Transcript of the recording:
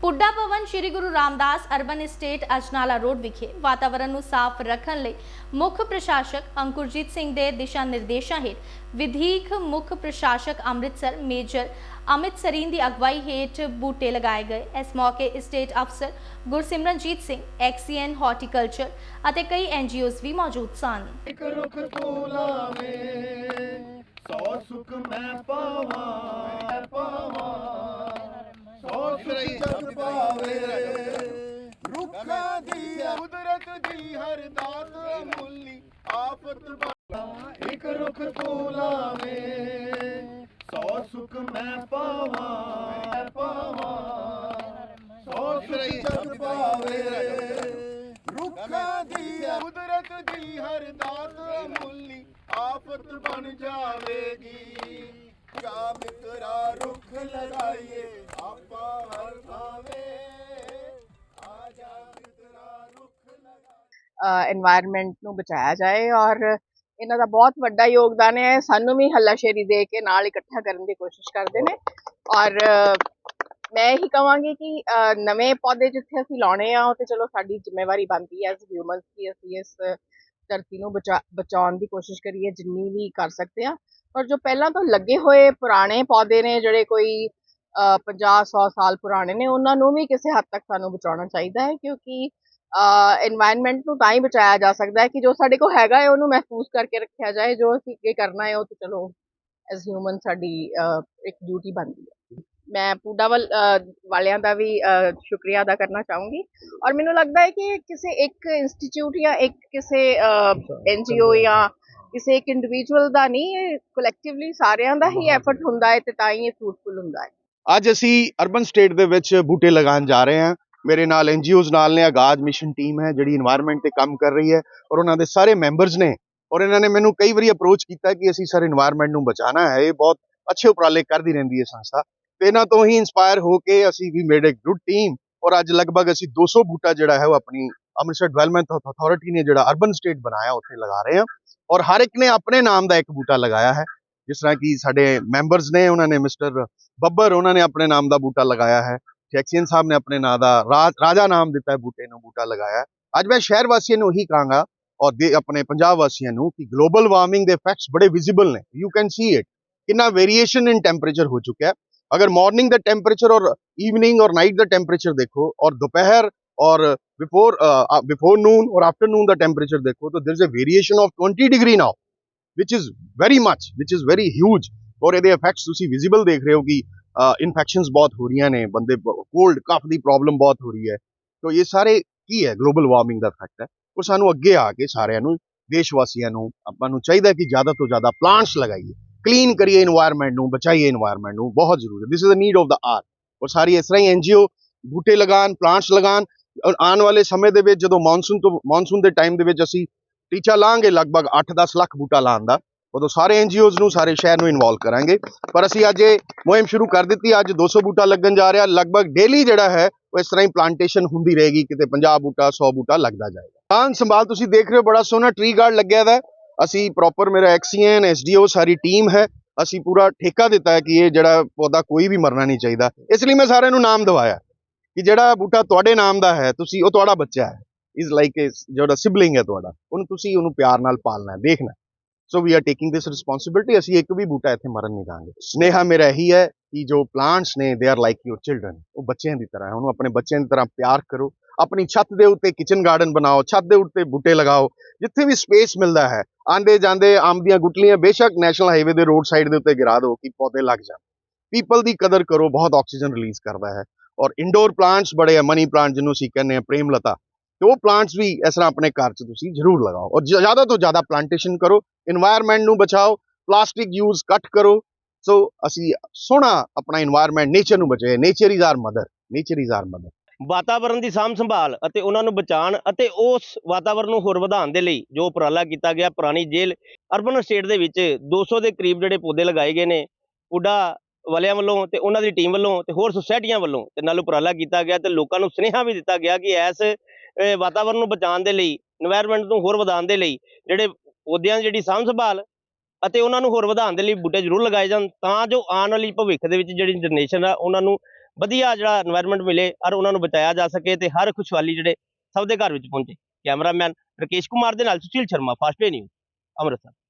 PUDA Bhavan Sri Guru Ramdas urban estate, Ajnala road ਵਿਖੇ ਵਾਤਾਵਰਣ ਨੂੰ ਸਾਫ਼ ਰੱਖਣ ਲਈ ਮੁੱਖ ਪ੍ਰਸ਼ਾਸਕ ਅੰਕੁਰਜੀਤ ਸਿੰਘ ਦੇ ਦਿਸ਼ਾ ਨਿਰਦੇਸ਼ਾਂ ਹੇਠ ਵਿਧੀਕ ਮੁੱਖ ਪ੍ਰਸ਼ਾਸਕ ਅੰਮ੍ਰਿਤਸਰ ਮੇਜਰ ਅਮਿਤ ਸਰੀਨ ਦੀ ਅਗਵਾਈ ਹੇਠ ਬੂਟੇ ਲਗਾਏ ਗਏ। ਇਸ ਮੌਕੇ estate ਅਫਸਰ ਗੁਰਸਿਮਰਨਜੀਤ ਸਿੰਘ ਐਕਸੀਐਨ ਹਾਰਟੀਕਲਚਰ ਅਤੇ ਕਈ ਐਨਜੀਓਜ਼ ਵੀ ਮੌਜੂਦ ਸਨ। ਇੱਕ ਰੁੱਖ ਤੂੰ ਸੌ ਸੁਖ ਮੈਂ ਪਾਵਾਂ ਪਾਵਾਂ ਸੌ ਸੁਖ ਜਗ ਪਾਵੇ ਰੁੱਖਾਂ ਦੀ ਗਈ ਦੀ ਹਰ ਦਾਤ ਮੁੱਲੀ, ਆਫਤ ਬਾਲਾ ਇੱਕ ਰੁੱਖ ਤੂੰ ਲਾਵੇਂ। ਸੌ ਸੁਖ ਮੈਂ ਪਾਵਾਂ ਮੈਂ ਪਾਵਾਂ। ਸੌ ਸੁਖ ਜਗ ਪਾਵੇ। ਰੁੱਖਾਂ ਦੀ ਕੁਦਰਤ ਦੀ ਹਰ ਦਾਤ ਮੁੱਲੀ, ਆਫਤ ਬਣ ਜਾਵੇਗੀ। ਕਾ ਮਿੱਤਰਾ ਰੁੱਖ এনवायरमेंट ਨੂੰ ਬਚਾਇਆ ਜਾਏ ਔਰ ਇਹਨਾਂ ਦਾ ਬਹੁਤ ਵੱਡਾ ਯੋਗਦਾਨ ਹੈ। ਸਾਨੂੰ ਵੀ ਹੱਲਾਸ਼ੇਰੀ ਦੇ ਕੇ ਨਾਲ ਇਕੱਠਾ ਕਰਨ ਦੀ ਕੋਸ਼ਿਸ਼ ਕਰਦੇ ਨੇ ਔਰ ਮੈਂ ਇਹੀ ਕਹਾਂਗੀ ਕਿ ਨਵੇਂ ਪੌਦੇ ਜਿੱਥੇ ਅਸੀਂ ਲਾਉਣੇ ਆ ਉਹ ਤੇ ਚਲੋ ਸਾਡੀ ਜ਼ਿੰਮੇਵਾਰੀ ਬਣਦੀ ਹੈ। ਐਸ ਹਿਊਮਨਸ ਕਿ ਅਸੀਂ ਇਸ ਧਰਤੀ ਨੂੰ ਬਚਾਉਣ ਦੀ ਕੋਸ਼ਿਸ਼ ਕਰੀਏ, ਜਿੰਨੀ ਵੀ ਕਰ ਸਕਦੇ ਆ ਔਰ ਜੋ ਪਹਿਲਾਂ ਤੋਂ ਲੱਗੇ ਹੋਏ ਪੁਰਾਣੇ ਪੌਦੇ ਨੇ, ਜਿਹੜੇ ਕੋਈ 50 100 ਸਾਲ ਪੁਰਾਣੇ ਨੇ, ਉਹਨਾਂ ਨੂੰ ਵੀ ਕਿਸੇ ਹੱਦ ਤੱਕ ਸਾਨੂੰ ਬਚਾਉਣਾ ਚਾਹੀਦਾ ਹੈ, ਕਿਉਂਕਿ এনवायरमेंट ਨੂੰ ਤਾਂ ਹੀ ਬਚਾਇਆ ਜਾ ਸਕਦਾ ਹੈ ਕਿ ਜੋ ਸਾਡੇ ਕੋਲ ਹੈਗਾ ਹੈ ਉਹਨੂੰ ਮਹਿਫੂਜ਼ ਕਰਕੇ ਰੱਖਿਆ ਜਾਏ ਜੋ ਅਸੀਂ ਅੱਗੇ ਕਰਨਾ ਹੈ ਉਹ ਤਾਂ ਚਲੋ ਐਸ ਹਿਊਮਨ ਸਾਡੀ ਇੱਕ ਡਿਊਟੀ ਬਣਦੀ ਹੈ। ਮੈਂ ਪੂਡਾਵਲ ਵਾਲਿਆਂ ਦਾ ਵੀ ਸ਼ੁਕਰੀਆ ਅਦਾ ਕਰਨਾ ਚਾਹੂੰਗੀ। ਔਰ ਮੈਨੂੰ ਲੱਗਦਾ ਹੈ ਕਿ ਕਿਸੇ ਇੱਕ ਇੰਸਟੀਚਿਊਟ ਜਾਂ ਇੱਕ ਕਿਸੇ ਜੀ ਓ ਜਾਂ ਕਿਸੇ ਇੱਕ ਇੰਡੀਵਿਜੂਅਲ ਦਾ ਨਹੀਂ ਕਲੈਕਟਿਵਲੀ ਸਾਰਿਆਂ ਦਾ ਹੀ ਐਫਰਟ ਹੁੰਦਾ ਹੈ ਤੇ ਤਾਂ ਹੀ ਇਹ ਫਰੂਟਫੁਲ ਹੁੰਦਾ ਹੈ। ਅੱਜ ਅਸੀਂ ਅਰਬਨ ਸਟੇਟ ਦੇ ਵਿੱਚ ਬੂਟੇ ਲਗਾਉਣ ਜਾ ਰਹੇ ਹਾਂ। ਮੇਰੇ ਨਾਲ ਐਨ ਐਨਜੀਓਜ਼ ਨਾਲ ਨੇ, ਆਗਾਜ਼ ਮਿਸ਼ਨ ਟੀਮ ਹੈ, ਜਿਹੜੀ এনवायरमेंट ਤੇ ਕੰਮ ਕਰ ਰਹੀ ਹੈ ਔਰ ਉਹਨਾਂ ਦੇ ਸਾਰੇ ਮੈਂਬਰਸ ਨੇ ਔਰ ਇਹਨਾਂ ਨੇ ਮੈਨੂੰ ਕਈ ਵਾਰੀ ਅਪਰੋਚ ਕੀਤਾ ਕਿ ਅਸੀਂ ਸਰ এনवायरमेंट ਨੂੰ ਬਚਾਣਾ ਹੈ, ਇਹ ਬਹੁਤ ਅੱਛੇ ਉਪਰਾਲੇ ਕਰਦੀ ਰਹਿੰਦੀ ਹੈ ਸੰਸਥਾ। ਤੇ ਇਹਨਾਂ ਤੋਂ ਹੀ ਇਨਸਪਾਇਰ ਹੋ ਕੇ ਅਸੀਂ ਵੀ ਮੇਡ ਇੱਕ ਗੁੱਡ ਟੀਮ ਔਰ ਅੱਜ ਲਗਭਗ ਅਸੀਂ 200 ਬੂਟਾ ਜਿਹੜਾ ਹੈ ਉਹ ਆਪਣੀ ਅੰਮ੍ਰਿਤਸਰ ਡਿਵੈਲਪਮੈਂਟ ਅਥਾਰਟੀ ਨੇ ਜਿਹੜਾ ਅਰਬਨ ਸਟੇਟ ਬਣਾਇਆ, ਉੱਥੇ ਲਗਾ ਰਹੇ ਹਾਂ ਔਰ ਹਰ ਇੱਕ ਨੇ ਆਪਣੇ ਨਾਮ ਦਾ ਇੱਕ ਬੂਟਾ ਲਗਾਇਆ ਹੈ। ਜਿਸ ਤਰ੍ਹਾਂ ਕਿ ਸਾਡੇ ਮੈਂਬਰਸ ਨੇ, ਉਹਨਾਂ ਨੇ ਮਿਸਟਰ ਬੱਬਰ, ਉਹਨਾਂ ਨੇ ਆਪਣੇ ਨਾਮ ਦਾ ਬੂਟਾ ਲਗਾਇਆ ਹੈ। ਜੈਕਸੀਅਨ ਸਾਹਿਬ ਨੇ ਆਪਣੇ ਨਾਂ ਦਾ ਰਾਜ ਰਾਜਾ ਨਾਮ ਦਿੱਤਾ ਹੈ ਬੂਟੇ ਨੂੰ ਬੂਟਾ ਲਗਾਇਆ ਹੈ। ਅੱਜ ਮੈਂ ਸ਼ਹਿਰ ਵਾਸੀਆਂ ਨੂੰ ਇਹੀ ਕਹਾਂਗਾ ਔਰ ਦੇ ਆਪਣੇ ਪੰਜਾਬ ਵਾਸੀਆਂ ਨੂੰ ਕਿ ਗਲੋਬਲ ਵਾਰਮਿੰਗ ਦੇ ਇਫੈਕਟਸ ਬੜੇ ਵਿਜ਼ੀਬਲ ਨੇ ਯੂ ਕੈਨ ਸੀ ਇਟ ਕਿੰਨਾ ਵੇਰੀਏਸ਼ਨ ਇਨ ਟੈਂਪਰੇਚਰ ਹੋ ਚੁੱਕਿਆ ਹੈ ਅਗਰ ਮਾਰਨਿੰਗ ਦਾ ਟੈਂਪਰੇਚਰ ਔਰ ਈਵਨਿੰਗ ਔਰ ਨਾਈਟ ਦਾ ਟੈਂਪਰੇਚਰ ਦੇਖੋ ਔਰ ਦੁਪਹਿਰ ਔਰ ਬਿਫੋਰ ਬਿਫੋਰ ਨੂਨ ਔਰ ਆਫਟਰਨੂਨ ਦਾ ਟੈਂਪਰੇਚਰ ਦੇਖੋ ਤਾਂ there is a variation of 20 degree now which is very much which is very huge ਔਰ ਇਹਦੇ ਇਫੈਕਟਸ ਤੁਸੀਂ ਵਿਜ਼ੀਬਲ ਦੇਖ ਰਹੇ ਹੋ ਕਿ ਇਨਫੈਕਸ਼ਨਸ ਬਹੁਤ ਹੋ ਰਹੀਆਂ ਨੇ, ਬੰਦੇ ਕੋਲਡ ਕਫ ਦੀ ਪ੍ਰੋਬਲਮ ਬਹੁਤ ਹੋ ਰਹੀ ਹੈ। ਤੋ ਇਹ ਸਾਰੇ ਕੀ ਹੈ? ਗਲੋਬਲ ਵਾਰਮਿੰਗ ਦਾ ਫੈਕਟ ਹੈ। ਔਰ ਸਾਨੂੰ ਅੱਗੇ ਆ ਕੇ ਸਾਰਿਆਂ ਨੂੰ ਦੇਸ਼ ਵਾਸੀਆਂ ਨੂੰ, ਆਪਾਂ ਨੂੰ ਚਾਹੀਦਾ ਕਿ ਜ਼ਿਆਦਾ ਤੋਂ ਜ਼ਿਆਦਾ ਪਲਾਂਟਸ ਲਗਾਈਏ। ਕਲੀਨ ਕਰੀਏ এনवायरमेंट ਨੂੰ, ਬਚਾਈਏ এনवायरमेंट ਨੂੰ, ਬਹੁਤ ਜ਼ਰੂਰੀ ਹੈ। This is a need of the hour ਔਰ ਸਾਰੀ ਇਸ ਤਰ੍ਹਾਂ ਹੀ ਐਨਜੀਓ ਬੂਟੇ ਲਗਾਣ ਪਲਾਂਟਸ ਲਗਾਣ ਔਰ ਆਉਣ ਵਾਲੇ ਸਮੇਂ ਦੇ ਵਿੱਚ ਜਦੋਂ ਮੌਨਸੂਨ ਤੋਂ ਮੌਨਸੂਨ ਦੇ ਟਾਈਮ ਦੇ ਵਿੱਚ ਅਸੀਂ ਟੀਚਾ ਲਾਂਗੇ ਲਗਭਗ 8-10 ਲੱਖ ਬੂਟਾ ਲਾਣ ਦਾ ਉਦੋਂ ਸਾਰੇ ਐਨਜੀਓਜ਼ ਨੂੰ, ਸਾਰੇ ਸ਼ਹਿਰ ਨੂੰ ਇਨਵੋਲਵ ਕਰਾਂਗੇ। ਪਰ ਅਸੀਂ ਅੱਜ ਇਹ ਮੁਹਿੰਮ ਸ਼ੁਰੂ ਕਰ ਦਿੱਤੀ, ਅੱਜ 200 ਬੂਟਾ ਲੱਗਣ ਜਾ ਰਿਹਾ, ਲਗਭਗ ਡੇਲੀ ਜਿਹੜਾ ਹੈ, ਉਹ ਇਸ ਤਰ੍ਹਾਂ ਹੀ ਪਲਾਂਟੇਸ਼ਨ ਹੁੰਦੀ ਰਹੇਗੀ, ਕਿਤੇ 50 ਬੂਟਾ 100 ਬੂਟਾ ਲੱਗਦਾ ਜਾਏਗਾ। ਤਾਂ ਸੰਭਾਲ ਤੁਸੀਂ ਦੇਖ ਰਹੇ ਹੋ, ਬੜਾ ਸੋਹਣਾ ਟਰੀ ਗਾਰਡ ਲੱਗਿਆ ਦਾ ਅਸੀਂ ਪ੍ਰੋਪਰ ਮੇਰਾ ਐਕਸੀਐਨ ਐਸਡੀਓ ਸਾਰੀ ਟੀਮ ਹੈ। ਅਸੀਂ ਪੂਰਾ ਠੇਕਾ ਦਿੱਤਾ ਹੈ ਕਿ ਇਹ ਜਿਹੜਾ ਪੌਦਾ ਕੋਈ ਵੀ ਮਰਨਾ ਨਹੀਂ ਚਾਹੀਦਾ। ਇਸ ਲਈ ਮੈਂ ਸਾਰਿਆਂ ਨੂੰ ਨਾਮ ਦਵਾਇਆ ਕਿ ਜਿਹੜਾ ਬੂਟਾ ਤੁਹਾਡੇ ਨਾਮ ਦਾ ਹੈ, ਤੁਸੀਂ, ਉਹ ਤੁਹਾਡਾ ਬੱਚਾ ਹੈ। ਇਜ਼ ਲਾਈਕ ਜਿਹੜਾ ਸਿਬਲਿੰਗ ਹੈ ਤੁਹਾਡਾ, ਉਹਨੂੰ ਤੁਸੀਂ ਉਹਨੂੰ ਪਿਆਰ ਨਾਲ ਪਾਲਣਾ ਹੈ, ਦੇਖਣਾ so we are taking this responsibility ਅਸੀਂ ਇੱਕ ਵੀ ਬੂਟਾ ਇੱਥੇ ਮਰਨ ਨਹੀਂ ਦਾਂਗੇ। ਸਨੇਹਾ ਮੇਰਾ ਇਹੀ ਹੈ ਕਿ ਜੋ ਪਲਾਂਟਸ ਨੇ they are like your children ਉਹ ਬੱਚਿਆਂ ਦੀ ਤਰ੍ਹਾਂ ਹੈ। ਉਹਨੂੰ ਆਪਣੇ ਬੱਚਿਆਂ ਦੀ ਤਰ੍ਹਾਂ ਪਿਆਰ ਕਰੋ। ਆਪਣੀ ਛੱਤ ਦੇ ਉੱਤੇ ਕਿਚਨ ਗਾਰਡਨ ਬਣਾਓ। ਛੱਤ ਦੇ ਉੱਤੇ ਬੂਟੇ ਲਗਾਓ। ਜਿੱਥੇ ਵੀ ਸਪੇਸ ਮਿਲਦਾ ਹੈ, ਆਂਦੇ ਜਾਂਦੇ ਆਮ ਦੀਆਂ ਗੁਟਲੀਆਂ ਬੇਸ਼ੱਕ ਨੈਸ਼ਨਲ ਹਾਈਵੇ ਦੇ ਰੋਡ ਸਾਈਡ ਦੇ ਉੱਤੇ ਗਿਰਾ ਦਿਓ ਕਿ ਪੌਦੇ ਲੱਗ ਜਾਣ। ਪੀਪਲ ਦੀ ਕਦਰ ਕਰੋ। ਬਹੁਤ ਆਕਸੀਜਨ ਰਿਲੀਜ਼ ਕਰਦਾ ਹੈ। ਔਰ ਇਨਡੋਰ ਪਲਾਂਟਸ ਬੜੇ ਆ। ਮਨੀ ਪਲਾਂਟ ਜਿਹਨੂੰ ਅਸੀਂ ਕਹਿੰਦੇ ਆ ਪ੍ਰੇਮ ਲਤਾ ਤੇ ਉਹ ਪਲਾਂਟਸ ਵੀ ਇਸ ਤਰ੍ਹਾਂ ਆਪਣੇ ਘਰ 'ਚ ਤੁਸੀਂ ਜ਼ਰੂਰ ਲਗਾਓ ਔਰ ਜ਼ਿਆਦਾ ਤੋਂ ਜ਼ਿਆਦਾ ਪਲਾਂਟੇਸ਼ਨ ਕਰੋ এনवायरमेंट ਨੂੰ ਬਚਾਓ ਪਲਾਸਟਿਕ ਯੂਜ਼ ਘੱਟ ਕਰੋ ਸੋ ਅਸੀਂ ਸੋਹਣਾ ਆਪਣਾ এনवायरमेंट ਨੇਚਰ ਨੂੰ ਬਚਾਏ nature is our mother nature is our mother ਵਾਤਾਵਰਣ ਦੀ ਸਾਂਭ ਸੰਭਾਲ ਅਤੇ ਉਹਨਾਂ ਨੂੰ ਬਚਾਉਣ ਅਤੇ ਉਸ ਵਾਤਾਵਰਣ ਨੂੰ ਹੋਰ ਵਧਾਉਣ ਦੇ ਲਈ ਜੋ ਉਪਰਾਲਾ ਕੀਤਾ ਗਿਆ, ਪੁਰਾਣੀ ਜੇਲ ਅਰਬਨ ਸਟੇਟ ਦੇ ਵਿੱਚ 200 ਦੇ ਕਰੀਬ ਜਿਹੜੇ ਪੌਦੇ ਲਗਾਏ ਗਏ ਨੇ, ਪੁੱਡਾ ਵਾਲਿਆਂ ਵੱਲੋਂ ਤੇ ਉਹਨਾਂ ਦੀ ਟੀਮ ਵੱਲੋਂ ਤੇ ਹੋਰ ਸੁਸਾਇਟੀਆਂ ਵੱਲੋਂ ਤੇ ਨਾਲ ਉਪਰਾਲਾ ਕੀਤਾ ਗਿਆ ਤੇ ਲੋਕਾਂ ਨੂੰ ਸੁਨੇਹਾ ਵੀ ਦਿੱਤਾ ਗਿਆ ਕਿ ਐਸ ਵਾਤਾਵਰਨ ਨੂੰ ਬਚਾਉਣ ਦੇ ਲਈ এনवायरमेंट ਨੂੰ ਹੋਰ ਵਧਾਉਣ ਦੇ ਲਈ ਜਿਹੜੇ ਪੌਦਿਆਂ ਦੀ ਜਿਹੜੀ ਸਾਂਭ ਸੰਭਾਲ ਅਤੇ ਉਹਨਾਂ ਨੂੰ ਹੋਰ ਵਧਾਉਣ ਦੇ ਲਈ ਬੂਟੇ ਜ਼ਰੂਰ ਲਗਾਏ ਜਾਣ ਤਾਂ ਜੋ ਆਉਣ ਵਾਲੀ ਭਵਿੱਖ ਦੇ ਵਿੱਚ ਜਿਹੜੀ ਜਨਰੇਸ਼ਨ ਆ ਉਹਨਾਂ ਨੂੰ ਵਧੀਆ ਜਿਹੜਾ এনवायरमेंट ਮਿਲੇ ਔਰ ਉਹਨਾਂ ਨੂੰ ਬਚਾਇਆ ਜਾ ਸਕੇ ਤੇ ਹਰ ਖੁਸ਼ਹਾਲੀ ਜਿਹੜੇ ਸਭ ਦੇ ਘਰ ਵਿੱਚ ਪਹੁੰਚੇ। ਕੈਮਰਾਮੈਨ ਰਕੇਸ਼ ਕੁਮਾਰ ਦੇ ਨਾਲ Sushil Sharma fast Fastway news Amritsar.